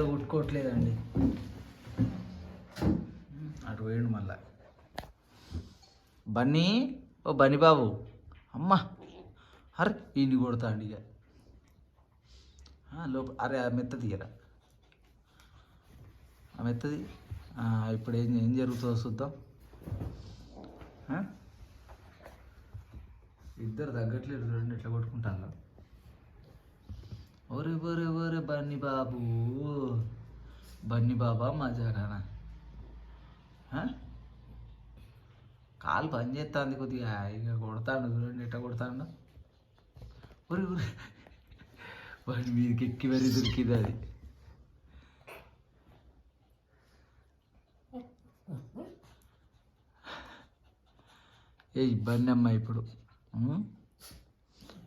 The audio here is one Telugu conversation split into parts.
సరిగ్గా కొట్టుకోవట్లేదండి అటు పోయిండు మళ్ళా. బన్నీ ఓ బన్నీ బాబు. అమ్మ అరే ఈయన్ని కొడతాండి ఇక. లోపల లోప అరే ఆ మెత్త తీయరా. ఆ మెత్తది ఇప్పుడు ఏం ఏం జరుగుతుందో చూద్దాం. ఇద్దరు తగ్గట్లేదు చూడండి ఎట్లా కొట్టుకుంటాను ఒరే ఒరే ఒరే బన్నీ బాబు. బన్నీ బాబా మజాగానా కాలు పని చేస్తుంది కొద్దిగా. ఇక కొడతాడు చూడండి ఎట్ట కొడతాడు. ఒరే ఒరే. వాడి మీదకి ఎక్కి మరీ దొరికింది అది. ఏ ఇబ్బంది అమ్మా ఇప్పుడు.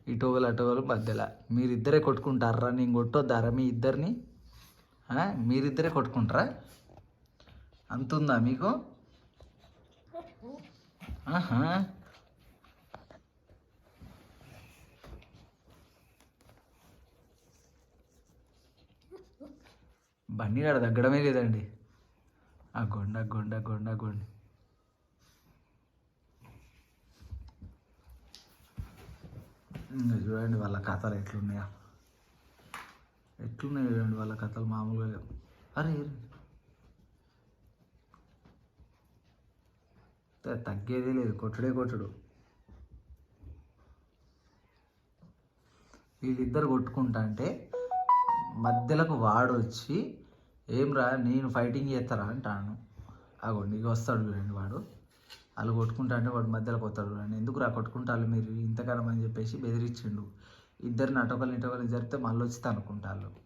ఇటోగలు అటోగలు మధ్యలో మీరిద్దరే కొట్టుకుంటారా? నేను కొట్టొద్దారా మీ ఇద్దరిని? మీరిద్దరే కొట్టుకుంటారా? అంత ఉందా మీకు? ఆహా. బండి కాడ తగ్గడమే లేదండి. ఆ గొండ గొండ గొండ గొండి. ఇంకా చూడండి వాళ్ళ కథలు ఎట్లున్నాయో. ఎట్లున్నాయి చూడండి వాళ్ళ కథలు మామూలుగా అరే అరే. తగ్గేదే లేదు. కొట్టుడే కొట్టుడు. వీళ్ళిద్దరు కొట్టుకుంటా అంటే మధ్యలోకి వాడు వచ్చి ఏం రా నేను ఫైటింగ్ చేస్తారా అంటాను. అగో నీకు వస్తాడు చూడండి వాడు. వాళ్ళు కొట్టుకుంటా అంటే వాడు మధ్యలో పోతాడు. అని ఎందుకు రా కొట్టుకుంటారు మీరు? ఇంతకాలం అని చెప్పేసి బెదిరించిండు. ఇద్దరిని అటొకరిని ఇటొకరిని జరిపితే మళ్ళీ వచ్చి తనుకుంటారు